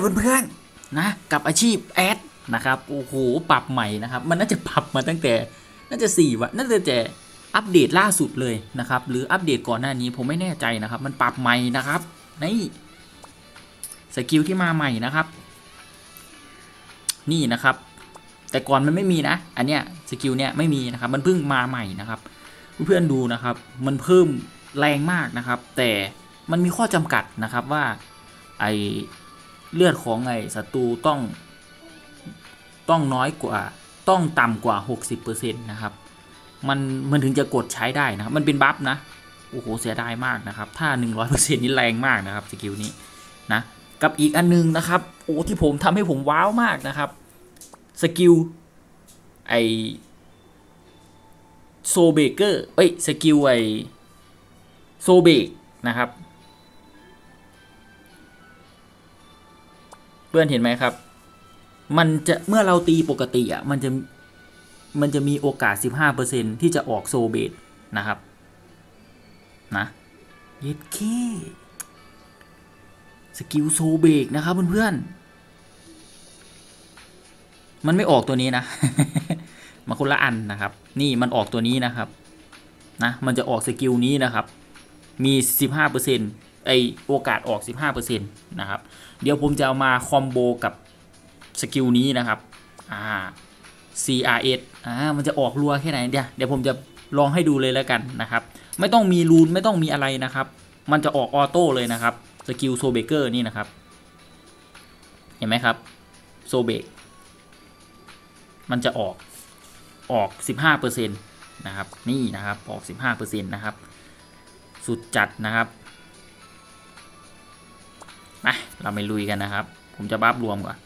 เพื่อนๆนะกับอาชีพแอดนะครับโอ้โหปรับใหม่นะครับมันน่าจะปรับมาตั้งแต่น่าจะ4วันน่าจะแต่อัปเดตล่าสุดเลยนะครับหรืออัปเดตก่อนหน้านี้ผมไม่แน่ใจนะครับ มันปรับใหม่นะครับนี่สกิลที่มาใหม่นะครับ นี่นะครับ แต่ก่อนมันไม่มีนะ อันเนี้ยสกิลเนี้ยไม่มีนะครับ มันเพิ่งมาใหม่นะครับ เพื่อนๆดูนะครับ มันเพิ่มแรงมากนะครับ แต่มันมีข้อจำกัดนะครับว่าไอ เลือดของไอศัตรูต้องต้องน้อยกว่าต้องต่ำกว่า 60%นะครับ มันมันถึงจะกดใช้ได้นะครับ มันเป็นบัฟนะ โอ้โห เสียดายมากนะครับ ถ้า 100%นี่แรงมากนะครับสกิลนี้นะกับอีกอันนึงนะครับ โอ้ที่ผมทำให้ผมว้าวมากนะครับสกิลไอโซเบเกอร์เอ้ยสกิลไอโซเบกนะครับ เพื่อนเห็นไหมครับ มันจะเมื่อเราตีปกติอะมันจะมันจะมีโอกาส 15%ที่จะออกโซเบตนะครับ นะเย็ดเคสกิลโซเบกนะครับเพื่อนๆ มันไม่ออกตัวนี้นะมาคนละอันนะครับ นี่มันออกตัวนี้นะครับ นะ มันจะออกสกิลนี้นะครับ มี 15% ไอโอกาสออก 15%นะครับ เดี๋ยวผมจะเอามาคอมโบกับสกิลนี้นะครับอ่า CRS อ่ามันจะออกรัวแค่ไหนเดี๋ยวเดี๋ยวผมจะลองให้ดูเลยแล้วกันนะครับ ไม่ต้องมีรูนไม่ต้องมีอะไรนะครับ มันจะออกออโต้เลยนะครับสกิลโซเบเกอร์นี่นะครับ เห็นไหมครับโซเบกมันจะออกออก 15%นะครับ นี่นะครับ ออก 15%นะครับ สุดจัดนะครับ มาเราไปลุยกันนะครับ ผมจะบัฟรวมก่อน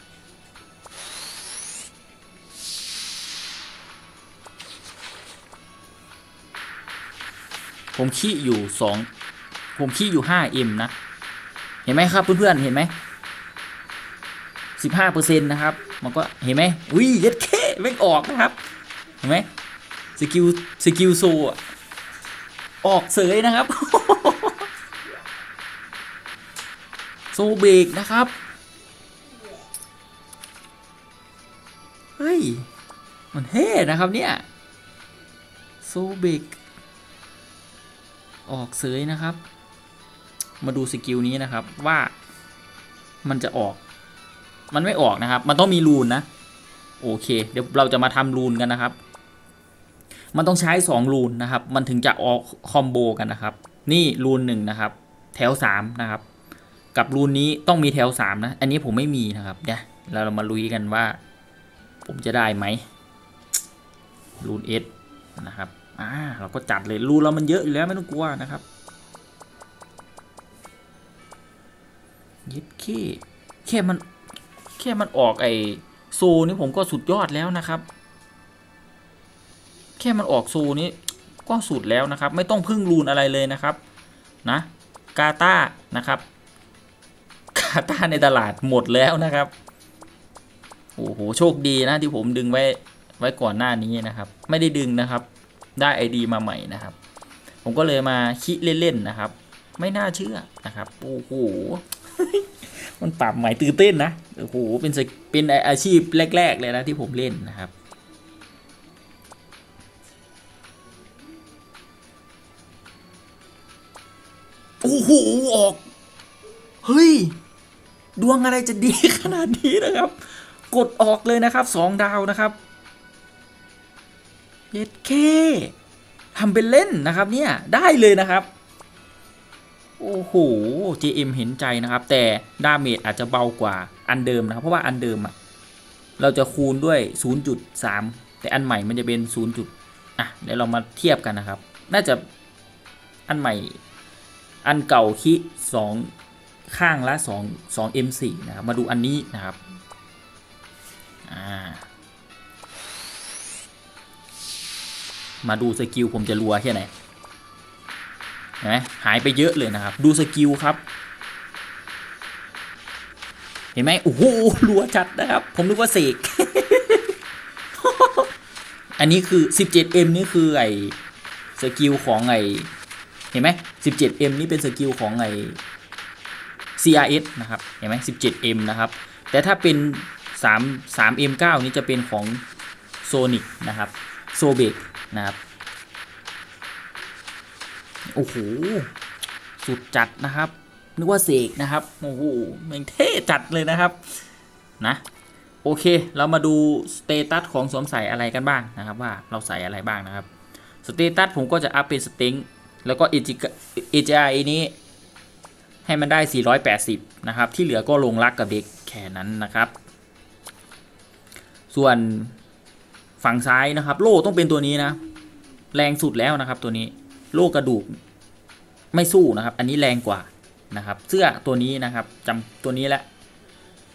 ผมขี้อยู่สองผมขี้อยู่ห้าเอ็มนะ เห็นไหมครับเพื่อนๆเห็นไหมสิบห้าเปอร์เซ็นต์นะครับ มันก็เห็นไหมอุ้ยเย็ดเคไม่ออกนะครับ เห็นไหมสกิลสกิลโซออกเสยนะครับ โซเบรกนะครับ เฮ้ย มันเท่นะครับเนี่ย โซเบรกออกเสยนะครับ มาดูสกิลนี้นะครับว่ามันจะออก มันไม่ออกนะครับ มันต้องมีรูนนะ โอเค เดี๋ยวเราจะมาทำรูนกันนะครับ มันต้องใช้2รูนนะครับ มันถึงจะออกคอมโบกันนะครับ นี่รูนหนึ่งนะครับ แถว3นะครับ กับรูนนี้ต้องมีแถว3นะ อันนี้ผมไม่มีนะครับเดี๋ยวเรามาลุยกันว่า ผมจะได้ไหมรูนเอสนะครับอ่าเราก็จัดเลยรูนเรามันเยอะอยู่แล้วไม่ต้องกลัวนะครับยึดแค่แค่มันแค่มันออกไอโซนี่ผมก็สุดยอดแล้วนะครับ แค่มันออกโซนี้ก็สุดแล้วนะครับ ไม่ต้องพึ่งรูนอะไรเลยนะครับ นะกาตานะครับาตาในตลาดหมดแล้วนะครับ โอ้โห โชคดีนะที่ผมดึงไว้ไว้ก่อนหน้านี้นะครับ ไม่ได้ดึงนะครับ ได้ไอดีมาใหม่นะครับ ผมก็เลยมาคิเล่นๆนะครับ ไม่น่าเชื่อนะครับ โอ้โห มันปรับใหม่ตื่นเต้นนะ โอ้โห เป็นสกเป็นอาชีพแรก ๆ เลยนะที่ผมเล่นนะครับโอ้โหออก เฮ้ย ดวงอะไรจะดีขนาดนี้นะครับ กดออกเลยนะครับสองดาวนะครับเย็ดเคทำเป็นเล่นนะครับเนี่ยได้เลยนะครับ โอ้โห JM เห็นใจนะครับ แต่ดาเมจอาจจะเบากว่าอันเดิมนะครับ เพราะว่าอันเดิมอะเราจะคูณด้วย 0.3 แต่อันใหม่มันจะเป็น 0. จุดอะเดี๋ยวเรามาเทียบกันนะครับ น่าจะอันใหม่อันเก่าคิสอง ข้างละ2 2 M4 นะครับมาดูอันนี้นะครับามาดูสกิลผมจะรัวแค่ไหนเห็นไหมหายไปเยอะเลยนะครับ ดูสกิลครับ เห็นไหมโอ้โหรัวจัดนะครับ ผมนึกว่าเสกอันนี้คือ 17M นี่คือไอสกิลของไอเห็นไหม 17M นี่เป็นสกิลของไอ CRS นะครับ เห็นไหม 17M นะครับ แต่ถ้าเป็น 3 3M9 นี้จะเป็นของ Sonic นะครับ s o b e k นะครับ โอ้โห สุดจัดนะครับ นึกว่าเสกนะครับ โอ้โหม่งเท่จัดเลยนะครับ นะ โอเค เรามาดูสเตตัสของสวมใส่อะไรกันบ้างนะครับ ว่าเราใส่อะไรบ้างนะครับ สเตตัสผมก็จะอัพเป็นสต็งแล้วก็ AGI นี้ ให้มันได้ 480 นะครับ ที่เหลือก็ลงรักกับเด็กแค่นั้นนะครับ ส่วนฝั่งซ้ายนะครับ โล่ต้องเป็นตัวนี้นะ แรงสุดแล้วนะครับ ตัวนี้โล่กระดูกไม่สู้นะครับ อันนี้แรงกว่านะครับ เสื้อตัวนี้นะครับจำตัวนี้แหละ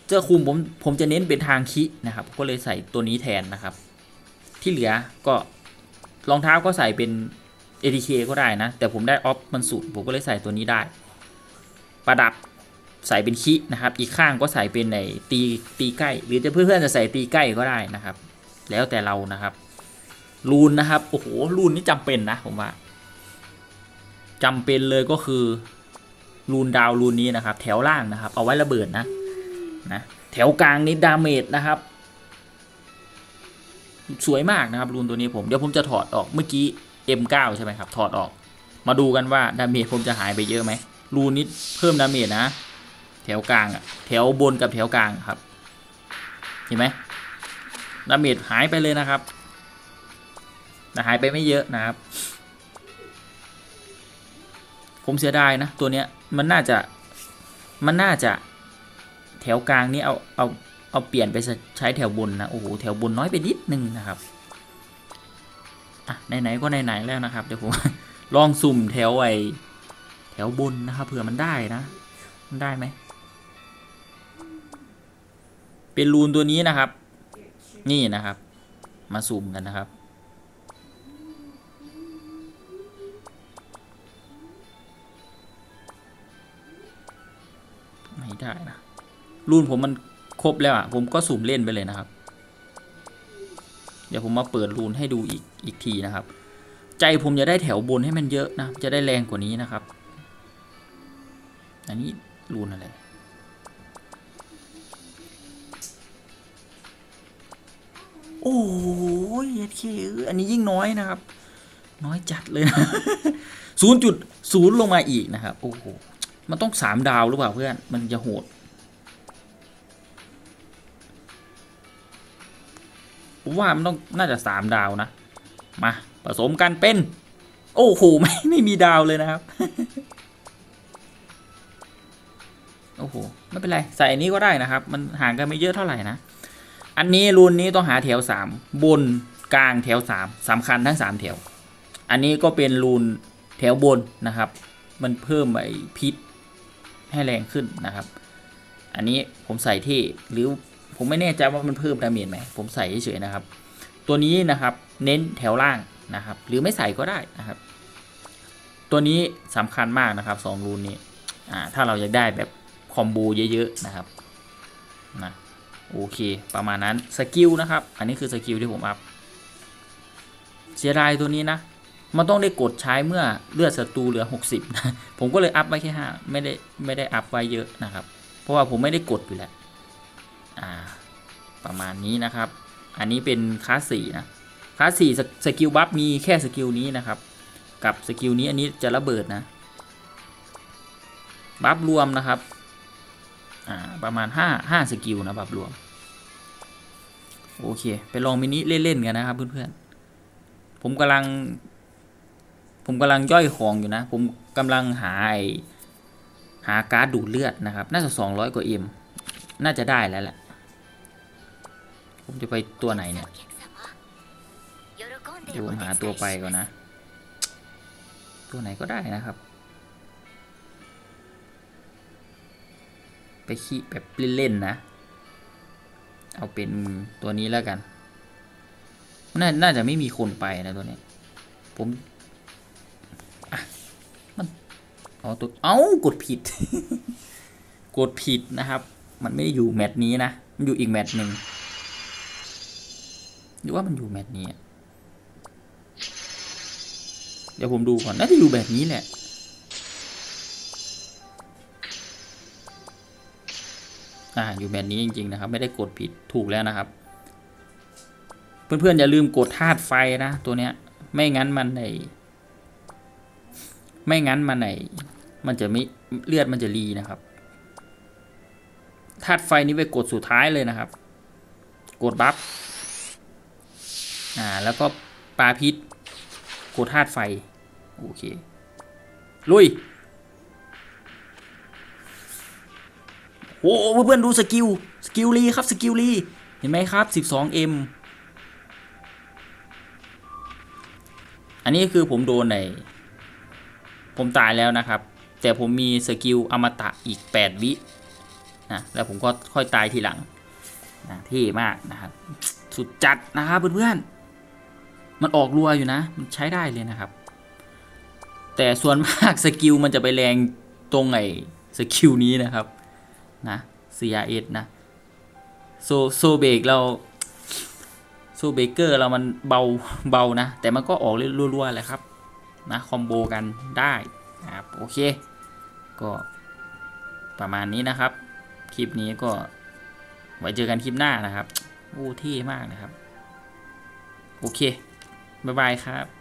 เสื้อคลุมผมผมจะเน้นเป็นทางคินะครับ ก็เลยใส่ตัวนี้แทนนะครับ ที่เหลือก็รองเท้าก็ใส่เป็น ATK ก็ได้นะ แต่ผมได้ออฟมันสุดผมก็เลยใส่ตัวนี้ได้ ประดับใส่เป็นคินะครับ อีกข้างก็ใส่เป็นในตีตีใกล้ หรือจะเพื่อนๆจะใส่ตีใกล้ก็ได้นะครับ แล้วแต่เรานะครับ รูนนะครับโอ้โหรูนนี่จำเป็นนะผมว่าจำเป็นเลยก็คือรูนดาวรูนนี้นะครับ แถวล่างนะครับ เอาไว้ระเบิดนะนะแถวกลางนี้ดาเมจนะครับ สวยมากนะครับรูนตัวนี้ผมเดี๋ยวผมจะถอดออกเมื่อกี้ M9 ใช่ไหมครับ ถอดออก มาดูกันว่าดาเมจผมจะหายไปเยอะไหม รูนนี้เพิ่มดาเมจนะ แถวกลางอะแถวบนกับแถวกลางครับ เห็นไหมดาเมจหายไปเลยนะครับแต่หายไปไม่เยอะนะครับ ผมเสียดายนะ ตัวเนี้ยมันน่าจะมันน่าจะแถวกลางนี้เอาเอาเอาเปลี่ยนไปใช้แถวบนนะโอ้โหแถวบนน้อยไปนิดนึงนะครับอะไหนๆก็ไหนๆแล้วนะครับเดี๋ยวผมลองสุ่มแถวไอ ถวบนนะครับเผื่อมันได้นะ มันได้ไหม เป็นรูนตัวนี้นะครับ นี่นะครับ มาสุ่มกันนะครับ ไม่ได้นะรุ่นผมมันครบแล้วอะ ผมก็สุ่มเล่นไปเลยนะครับ เดี๋ยวผมมาเปิดรูนให้ดูอีกอีกทีนะครับ ใจผมจะได้แถวบนให้มันเยอะนะ จะได้แรงกว่านี้นะครับ รูนอะไรโอ้ยเอเคอันนี้ยิ่งน้อยนะครับ น้อยจัดเลยนะศูนย์จุดศูนย์ลงมาอีกนะครับ โอ้โห มันต้องสามดาวหรือเปล่าเพื่อน มันจะโหด ผมว่ามันต้องน่าจะสามดาวนะ มา ผสมกันเป็น โอ้โห ไม่ไม่มีดาวเลยนะครับ โอ้โหไม่เป็นไร ใส่อันนี้ก็ได้นะครับ มันห่างกันไม่เยอะเท่าไหร่นะ อันนี้รูนนี้ต้องหาแถวสามบนกลางแถวสามสำคัญทั้งสามแถว อันนี้ก็เป็นรูนแถวบนนะครับ มันเพิ่มไอพิษให้แรงขึ้นนะครับ อันนี้ผมใส่ที่หรือผมไม่แน่ใจว่ามันเพิ่มดาเมจไหมผมใส่เฉยๆนะครับ ตัวนี้นะครับเน้นแถวล่างนะครับ หรือไม่ใส่ก็ได้นะครับ ตัวนี้สำคัญมากนะครับสองรูนนี้อ่าถ้าเราอยากได้แบบ คอมโบเยอะๆนะครับนะโอเคประมาณนั้นสกิลนะครับ อันนี้คือสกิลที่ผมอัพเสียดายตัวนี้นะ มันต้องได้กดใช้เมื่อเลือดศัตรูเหลือ 60นะผมก็เลยอัพไว้แค่5ไม่ได้ไม่ได้อัพไว้เยอะนะครับ เพราะว่าผมไม่ได้กดอยู่แล้วอ่าประมาณนี้นะครับ อันนี้เป็นคลาสสี่นะคลาสสี่สกิลบัฟมีแค่สกิลนี้นะครับ กับสกิลนี้อันนี้จะระเบิดนะบัฟรวมนะครับ อ่าประมาณ 5 5 สกิลนะบัฟรวม โอเค ไปลองมินิเล่นๆกันนะครับเพื่อนๆ ผมกำลัง ผมกำลังย่อยของอยู่นะ ผมกำลังหาไอหาการ์ดดูดเลือดนะครับ น่าจะ 200 กว่าเอ็มน่าจะได้แล้วแหละ ผมจะไปตัวไหนเนี่ยเดี๋ยวผมหาตัวไปก่อนนะ ตัวไหนก็ได้นะครับ ไปขี้แบบเล่นๆนะ เอาเป็นตัวนี้แล้วกัน น่าน่าจะไม่มีคนไปนะตัวนี้ ผมอะมันเอาตัว เอากดผิด กดผิดนะครับ มันไม่ได้อยู่แมตช์นี้นะ มันอยู่อีกแมตช์หนึ่งหรือว่ามันอยู่แมตช์นี้ เดี๋ยวผมดูก่อน น่าจะอยู่แบบนี้แหละ อ่าอยู่แบบนี้จริง ๆ นะครับ ไม่ได้กดผิดถูกแล้วนะครับ เพื่อนๆอย่าลืมกดธาตุไฟนะตัวเนี้ย ไม่งั้นมันไอไม่งั้นมันไอมันจะไม่เลือดมันจะรีนะครับธาตุไฟนี้ไปกดสุดท้ายเลยนะครับ กดบัฟอ่าแล้วก็ปลาพิษกดธาตุไฟ โอเค ลุย โอ้เพื่อนดูสกิลสกิลลีครับสกิลลีเห็นไหมครับ 12m อันนี้คือผมโดนในผมตายแล้วนะครับ แต่ผมมีสกิลอมตะอีก 8 วินะแล้วผมก็ค่อยตายทีหลังนะเท่มากนะครับ สุดจัดนะครับเพื่อนๆ มันออกรัวอยู่นะ มันใช้ได้เลยนะครับ แต่ส่วนมากสกิลมันจะไปแรงตรงไอ้สกิลนี้นะครับ นะ CRS นะโซโซเบกเราโซเบเกอร์เรามันเบาเบานะ แต่มันก็ออกรัวๆแหละครับนะคอมโบกันได้นะครับโอเค ก็ประมาณนี้นะครับ คลิปนี้ก็ไว้เจอกันคลิปหน้านะครับ โอ้เท่มากนะครับ โอเค บ๊ายบายครับ